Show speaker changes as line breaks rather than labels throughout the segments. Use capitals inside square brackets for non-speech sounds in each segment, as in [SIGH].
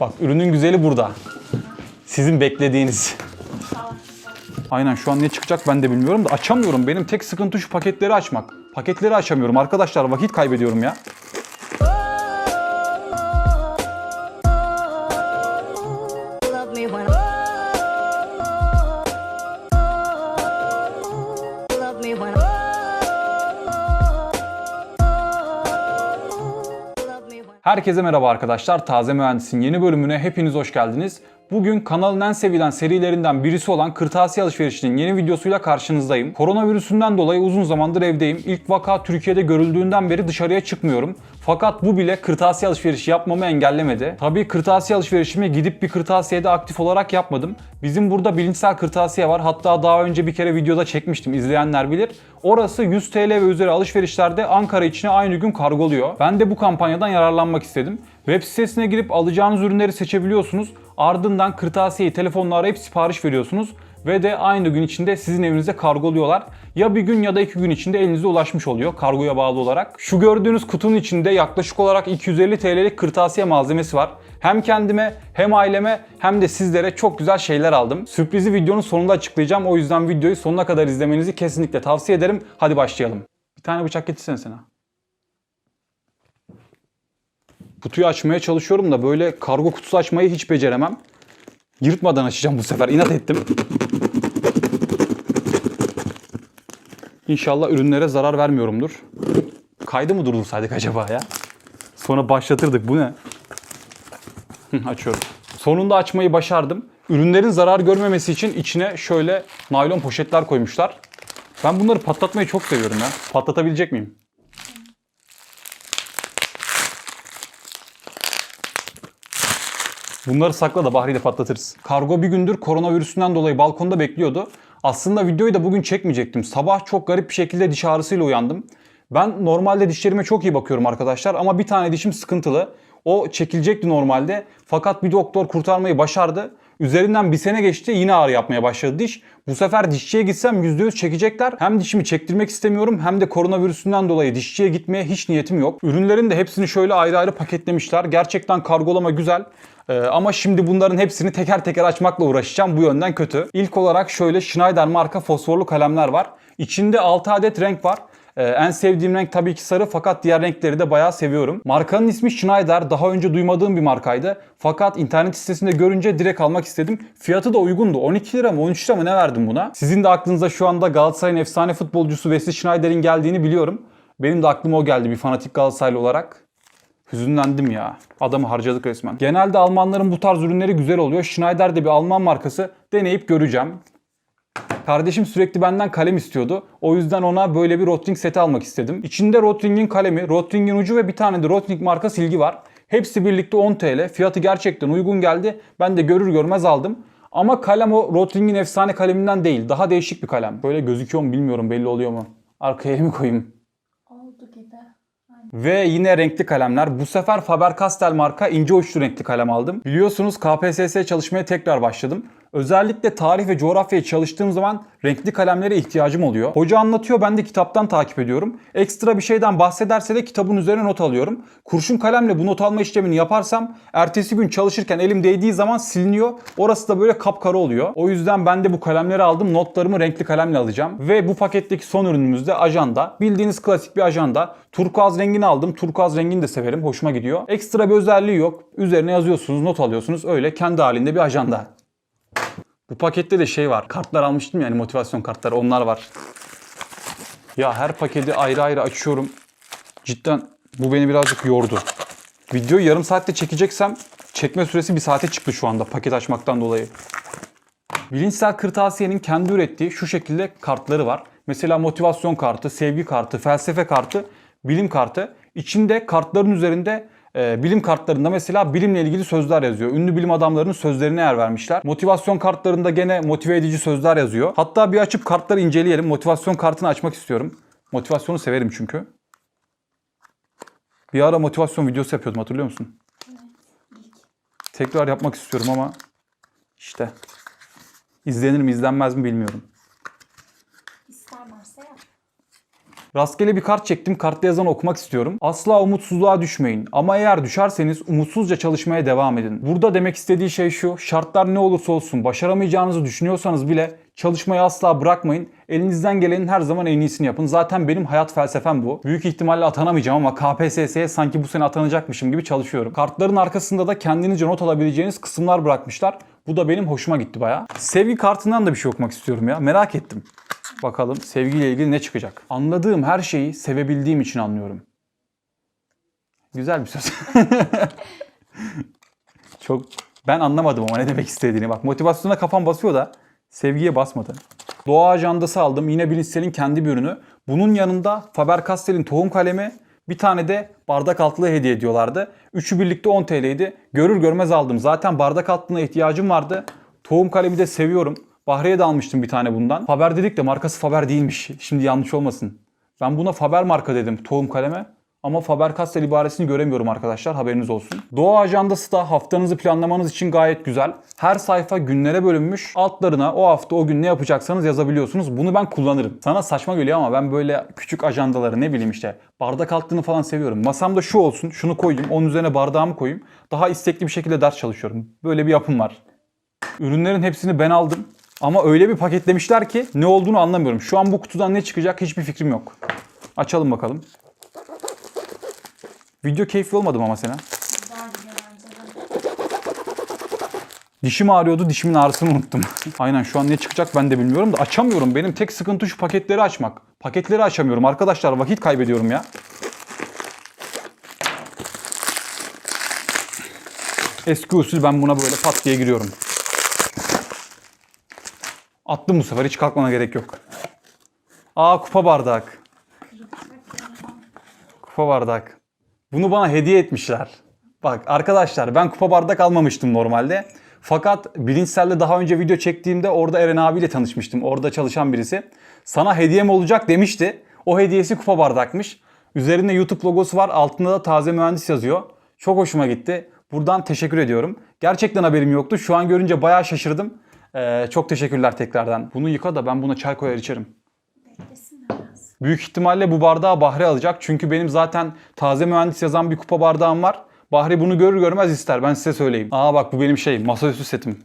Bak ürünün güzeli burada. Sizin beklediğiniz. Aynen şu an ne çıkacak ben de bilmiyorum da açamıyorum. Benim tek sıkıntı şu paketleri açmak. Paketleri açamıyorum arkadaşlar vakit kaybediyorum ya. Herkese merhaba arkadaşlar. Taze Mühendis'in yeni bölümüne hepiniz hoş geldiniz. Bugün kanalın en sevilen serilerinden birisi olan Kırtasiye Alışverişi'nin yeni videosuyla karşınızdayım. Koronavirüsünden dolayı uzun zamandır evdeyim. İlk vaka Türkiye'de görüldüğünden beri dışarıya çıkmıyorum. Fakat bu bile kırtasiye alışverişi yapmamı engellemedi. Tabii kırtasiye alışverişimi gidip bir kırtasiyede aktif olarak yapmadım. Bizim burada bilinçsel kırtasiye var. Hatta daha önce bir kere videoda çekmiştim. İzleyenler bilir. Orası 100 TL ve üzeri alışverişlerde Ankara içine aynı gün kargoluyor. Ben de bu kampanyadan yararlanmak istedim. Web sitesine girip alacağınız ürünleri seçebiliyorsunuz. Ardından kırtasiyeyi telefonla arayıp sipariş veriyorsunuz ve de aynı gün içinde sizin evinize kargoluyorlar. Ya bir gün ya da iki gün içinde elinize ulaşmış oluyor kargoya bağlı olarak. Şu gördüğünüz kutunun içinde yaklaşık olarak 250 TL'lik kırtasiye malzemesi var. Hem kendime hem aileme hem de sizlere çok güzel şeyler aldım. Sürprizi videonun sonunda açıklayacağım. O yüzden videoyu sonuna kadar izlemenizi kesinlikle tavsiye ederim. Hadi başlayalım. Bir tane bıçak getirsene sana. Kutuyu açmaya çalışıyorum da böyle kargo kutusu açmayı hiç beceremem. Yırtmadan açacağım bu sefer. İnat ettim. İnşallah ürünlere zarar vermiyorumdur. Kaydı mı durdursaydık acaba ya? Sonra başlatırdık. Bu ne? Açıyorum. Sonunda açmayı başardım. Ürünlerin zarar görmemesi için içine şöyle naylon poşetler koymuşlar. Ben bunları patlatmayı çok seviyorum ya. Patlatabilecek miyim? Bunları sakla da Bahri'yle patlatırız. Kargo bir gündür koronavirüsünden dolayı balkonda bekliyordu. Aslında videoyu da bugün çekmeyecektim. Sabah çok garip bir şekilde diş ağrısıyla uyandım. Ben normalde dişlerime çok iyi bakıyorum arkadaşlar ama bir tane dişim sıkıntılı. O çekilecekti normalde. Fakat bir doktor kurtarmayı başardı. Üzerinden bir sene geçti yine ağrı yapmaya başladı diş. Bu sefer dişçiye gitsem %100 çekecekler. Hem dişimi çektirmek istemiyorum hem de koronavirüsünden dolayı dişçiye gitmeye hiç niyetim yok. Ürünlerin de hepsini şöyle ayrı ayrı paketlemişler. Gerçekten kargolama güzel. Ee, ama şimdi bunların hepsini teker teker açmakla uğraşacağım. Bu yönden kötü. İlk olarak şöyle Schneider marka fosforlu kalemler var. İçinde 6 adet renk var. Ee, en sevdiğim renk tabii ki sarı fakat diğer renkleri de bayağı seviyorum. Markanın ismi Schneider. Daha önce duymadığım bir markaydı. Fakat internet sitesinde görünce direkt almak istedim. Fiyatı da uygundu. 12 lira mı 13 lira mı ne verdim buna? Sizin de aklınıza şu anda Galatasaray'ın efsane futbolcusu Wesley Schneider'in geldiğini biliyorum. Benim de aklıma o geldi bir fanatik Galatasaraylı olarak. Hüzünlendim ya. Adamı harcadık resmen. Genelde Almanların bu tarz ürünleri güzel oluyor. Schneider de bir Alman markası. Deneyip göreceğim. Kardeşim sürekli benden kalem istiyordu. O yüzden ona böyle bir Rotring seti almak istedim. İçinde Rotring'in kalemi, Rotring'in ucu ve bir tane de Rotring marka silgi var. Hepsi birlikte 10 TL. Fiyatı gerçekten uygun geldi. Ben de görür görmez aldım. Ama kalem o Rotring'in efsane kaleminden değil. Daha değişik bir kalem. Böyle gözüküyor mu bilmiyorum belli oluyor mu? Arkaya mı koyayım?
Oldu gibi.
Ve yine renkli kalemler. Bu sefer Faber-Castell marka ince uçlu renkli kalem aldım. Biliyorsunuz KPSS çalışmaya tekrar başladım. Özellikle tarih ve coğrafyayı çalıştığım zaman renkli kalemlere ihtiyacım oluyor. Hoca anlatıyor ben de kitaptan takip ediyorum. Ekstra bir şeyden bahsederse de kitabın üzerine not alıyorum. Kurşun kalemle bu not alma işlemini yaparsam ertesi gün çalışırken elim değdiği zaman siliniyor. Orası da böyle kapkara oluyor. O yüzden ben de bu kalemleri aldım. Notlarımı renkli kalemle alacağım. Ve bu paketteki son ürünümüz de ajanda. Bildiğiniz klasik bir ajanda. Turkuaz rengini aldım. Turkuaz rengini de severim. Hoşuma gidiyor. Ekstra bir özelliği yok. Üzerine yazıyorsunuz, not alıyorsunuz. Öyle kendi halinde bir ajanda. Bu pakette de şey var. Kartlar almıştım yani motivasyon kartları onlar var. Ya her paketi ayrı ayrı açıyorum. Cidden bu beni birazcık yordu. Videoyu yarım saatte çekeceksem çekme süresi bir saate çıktı şu anda paket açmaktan dolayı. Bilinçsel kırtasiyenin kendi ürettiği şu şekilde kartları var. Mesela motivasyon kartı, sevgi kartı, felsefe kartı, bilim kartı. İçinde kartların üzerinde e, bilim kartlarında mesela bilimle ilgili sözler yazıyor. Ünlü bilim adamlarının sözlerine yer vermişler. Motivasyon kartlarında gene motive edici sözler yazıyor. Hatta bir açıp kartları inceleyelim. Motivasyon kartını açmak istiyorum. Motivasyonu severim çünkü. Bir ara motivasyon videosu yapıyordum hatırlıyor musun? Tekrar yapmak istiyorum ama işte izlenir mi izlenmez mi bilmiyorum. Rastgele bir kart çektim. Kartta yazanı okumak istiyorum. Asla umutsuzluğa düşmeyin. Ama eğer düşerseniz umutsuzca çalışmaya devam edin. Burada demek istediği şey şu. Şartlar ne olursa olsun başaramayacağınızı düşünüyorsanız bile çalışmayı asla bırakmayın. Elinizden gelenin her zaman en iyisini yapın. Zaten benim hayat felsefem bu. Büyük ihtimalle atanamayacağım ama KPSS'ye sanki bu sene atanacakmışım gibi çalışıyorum. Kartların arkasında da kendinizce not alabileceğiniz kısımlar bırakmışlar. Bu da benim hoşuma gitti bayağı. Sevgi kartından da bir şey okumak istiyorum ya. Merak ettim. Bakalım sevgiyle ilgili ne çıkacak? Anladığım her şeyi sevebildiğim için anlıyorum. Güzel bir söz. [LAUGHS] Çok ben anlamadım ama ne demek istediğini. Bak motivasyona kafam basıyor da sevgiye basmadı. Doğa ajandası aldım. Yine Bilinçsel'in kendi bir ürünü. Bunun yanında Faber-Castell'in tohum kalemi, bir tane de bardak altlığı hediye ediyorlardı. Üçü birlikte 10 TL'ydi. Görür görmez aldım. Zaten bardak altlığına ihtiyacım vardı. Tohum kalemi de seviyorum. Bahriye de almıştım bir tane bundan. Faber dedik de markası Faber değilmiş. Şimdi yanlış olmasın. Ben buna Faber marka dedim tohum kaleme. Ama Faber-Castell ibaresini göremiyorum arkadaşlar haberiniz olsun. Doğa ajandası da haftanızı planlamanız için gayet güzel. Her sayfa günlere bölünmüş. Altlarına o hafta o gün ne yapacaksanız yazabiliyorsunuz. Bunu ben kullanırım. Sana saçma geliyor ama ben böyle küçük ajandaları ne bileyim işte bardak altlığını falan seviyorum. Masamda şu olsun şunu koyayım onun üzerine bardağımı koyayım. Daha istekli bir şekilde ders çalışıyorum. Böyle bir yapım var. Ürünlerin hepsini ben aldım. Ama öyle bir paketlemişler ki ne olduğunu anlamıyorum. Şu an bu kutudan ne çıkacak hiçbir fikrim yok. Açalım bakalım. Video keyifli olmadı mı ama Sena? Dişim ağrıyordu, dişimin ağrısını unuttum. [LAUGHS] Aynen şu an ne çıkacak ben de bilmiyorum da açamıyorum. Benim tek sıkıntı şu paketleri açmak. Paketleri açamıyorum arkadaşlar vakit kaybediyorum ya. Eski usul ben buna böyle pat diye giriyorum. Attım bu sefer hiç kalkmana gerek yok. Aa kupa bardak. Kupa bardak. Bunu bana hediye etmişler. Bak arkadaşlar ben kupa bardak almamıştım normalde. Fakat Bilinçsel'de daha önce video çektiğimde orada Eren abiyle tanışmıştım. Orada çalışan birisi. Sana hediyem olacak demişti. O hediyesi kupa bardakmış. Üzerinde YouTube logosu var. Altında da taze mühendis yazıyor. Çok hoşuma gitti. Buradan teşekkür ediyorum. Gerçekten haberim yoktu. Şu an görünce bayağı şaşırdım. Ee, çok teşekkürler tekrardan. Bunu yıka da ben buna çay koyar içerim.
Beklesin biraz.
Büyük ihtimalle bu bardağı Bahri alacak. Çünkü benim zaten taze mühendis yazan bir kupa bardağım var. Bahri bunu görür görmez ister. Ben size söyleyeyim. Aa bak bu benim şey masaüstü setim.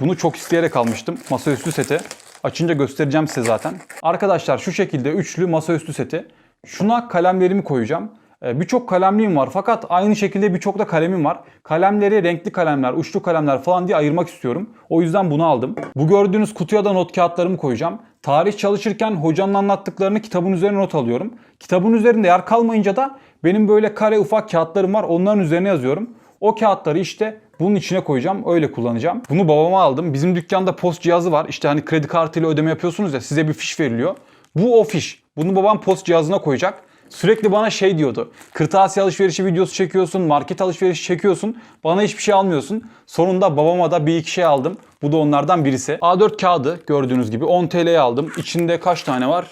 Bunu çok isteyerek almıştım. Masaüstü seti. Açınca göstereceğim size zaten. Arkadaşlar şu şekilde üçlü masaüstü seti. Şuna kalemlerimi koyacağım. Ee, Birçok kalemliğim var fakat aynı şekilde birçok da kalemim var. Kalemleri renkli kalemler, uçlu kalemler falan diye ayırmak istiyorum. O yüzden bunu aldım. Bu gördüğünüz kutuya da not kağıtlarımı koyacağım. Tarih çalışırken hocanın anlattıklarını kitabın üzerine not alıyorum. Kitabın üzerinde yer kalmayınca da benim böyle kare ufak kağıtlarım var. Onların üzerine yazıyorum. O kağıtları işte bunun içine koyacağım. Öyle kullanacağım. Bunu babama aldım. Bizim dükkanda post cihazı var. İşte hani kredi kartıyla ödeme yapıyorsunuz ya size bir fiş veriliyor. Bu o fiş. Bunu babam post cihazına koyacak. Sürekli bana şey diyordu. Kırtasiye alışverişi videosu çekiyorsun, market alışverişi çekiyorsun. Bana hiçbir şey almıyorsun. Sonunda babama da bir iki şey aldım. Bu da onlardan birisi. A4 kağıdı gördüğünüz gibi 10 TL'ye aldım. İçinde kaç tane var?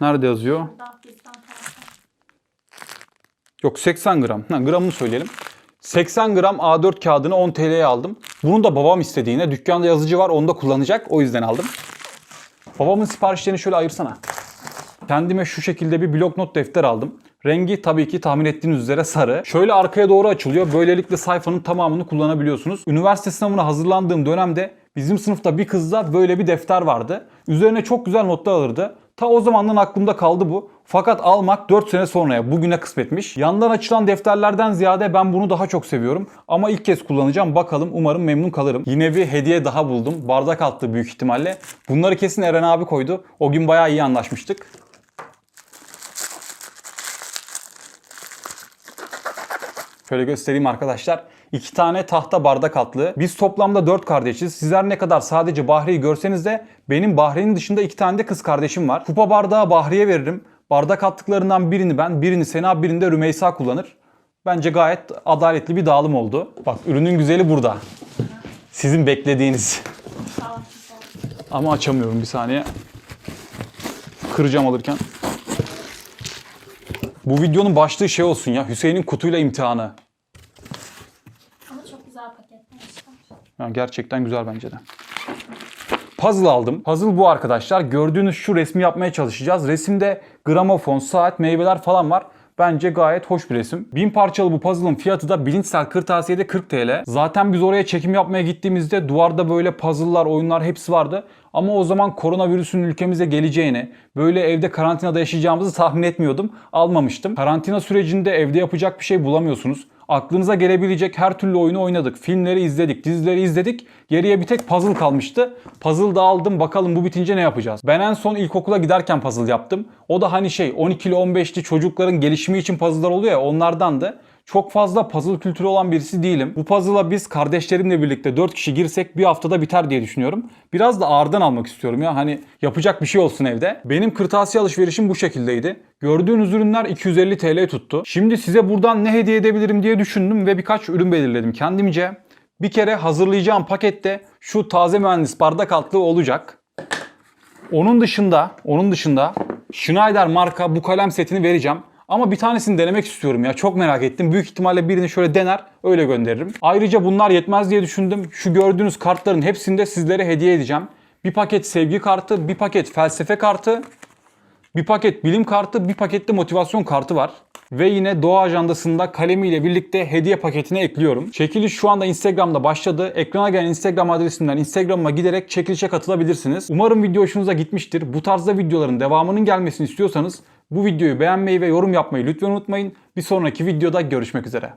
Nerede yazıyor? Yok 80 gram. Ha, gramını söyleyelim. 80 gram A4 kağıdını 10 TL'ye aldım. Bunu da babam istediğine dükkanda yazıcı var onu da kullanacak. O yüzden aldım. Babamın siparişlerini şöyle ayırsana. Kendime şu şekilde bir blok not defter aldım. Rengi tabii ki tahmin ettiğiniz üzere sarı. Şöyle arkaya doğru açılıyor. Böylelikle sayfanın tamamını kullanabiliyorsunuz. Üniversite sınavına hazırlandığım dönemde bizim sınıfta bir kızda böyle bir defter vardı. Üzerine çok güzel notlar alırdı. Ta o zamandan aklımda kaldı bu. Fakat almak 4 sene sonraya bugüne kısmetmiş. Yandan açılan defterlerden ziyade ben bunu daha çok seviyorum. Ama ilk kez kullanacağım. Bakalım umarım memnun kalırım. Yine bir hediye daha buldum. Bardak altı büyük ihtimalle. Bunları kesin Eren abi koydu. O gün bayağı iyi anlaşmıştık. Şöyle göstereyim arkadaşlar. İki tane tahta bardak altlığı. Biz toplamda dört kardeşiz. Sizler ne kadar sadece Bahri'yi görseniz de benim Bahri'nin dışında iki tane de kız kardeşim var. Kupa bardağı Bahri'ye veririm. Bardak attıklarından birini ben, birini Sena, birini de Rümeysa kullanır. Bence gayet adaletli bir dağılım oldu. Bak ürünün güzeli burada. Sizin beklediğiniz. Ama açamıyorum bir saniye. Kıracağım alırken. Bu videonun başlığı şey olsun ya. Hüseyin'in kutuyla imtihanı.
Ama çok güzel paketlemişler.
Ya gerçekten güzel bence de. puzzle aldım. Puzzle bu arkadaşlar. Gördüğünüz şu resmi yapmaya çalışacağız. Resimde gramofon, saat, meyveler falan var. Bence gayet hoş bir resim. 1000 parçalı bu puzzle'ın fiyatı da bilinçsel kırtasiyede 40 TL. Zaten biz oraya çekim yapmaya gittiğimizde duvarda böyle puzzle'lar, oyunlar hepsi vardı. Ama o zaman koronavirüsün ülkemize geleceğini, böyle evde karantinada yaşayacağımızı tahmin etmiyordum. Almamıştım. Karantina sürecinde evde yapacak bir şey bulamıyorsunuz. Aklınıza gelebilecek her türlü oyunu oynadık. Filmleri izledik, dizileri izledik. Geriye bir tek puzzle kalmıştı. Puzzle da aldım. Bakalım bu bitince ne yapacağız? Ben en son ilkokula giderken puzzle yaptım. O da hani şey 12'li 15'li çocukların gelişimi için puzzle'lar oluyor ya onlardandı. Çok fazla puzzle kültürü olan birisi değilim. Bu puzzle'a biz kardeşlerimle birlikte 4 kişi girsek bir haftada biter diye düşünüyorum. Biraz da ağırdan almak istiyorum ya. Hani yapacak bir şey olsun evde. Benim kırtasiye alışverişim bu şekildeydi. Gördüğünüz ürünler 250 TL tuttu. Şimdi size buradan ne hediye edebilirim diye düşündüm ve birkaç ürün belirledim kendimce. Bir kere hazırlayacağım pakette şu taze mühendis bardak altlığı olacak. Onun dışında, onun dışında Schneider marka bu kalem setini vereceğim. Ama bir tanesini denemek istiyorum ya. Çok merak ettim. Büyük ihtimalle birini şöyle dener, öyle gönderirim. Ayrıca bunlar yetmez diye düşündüm. Şu gördüğünüz kartların hepsini de sizlere hediye edeceğim. Bir paket sevgi kartı, bir paket felsefe kartı, bir paket bilim kartı, bir paket de motivasyon kartı var. Ve yine doğa ajandasında kalemiyle birlikte hediye paketine ekliyorum. Çekiliş şu anda Instagram'da başladı. Ekrana gelen Instagram adresimden Instagram'ıma giderek çekilişe katılabilirsiniz. Umarım video hoşunuza gitmiştir. Bu tarzda videoların devamının gelmesini istiyorsanız bu videoyu beğenmeyi ve yorum yapmayı lütfen unutmayın. Bir sonraki videoda görüşmek üzere.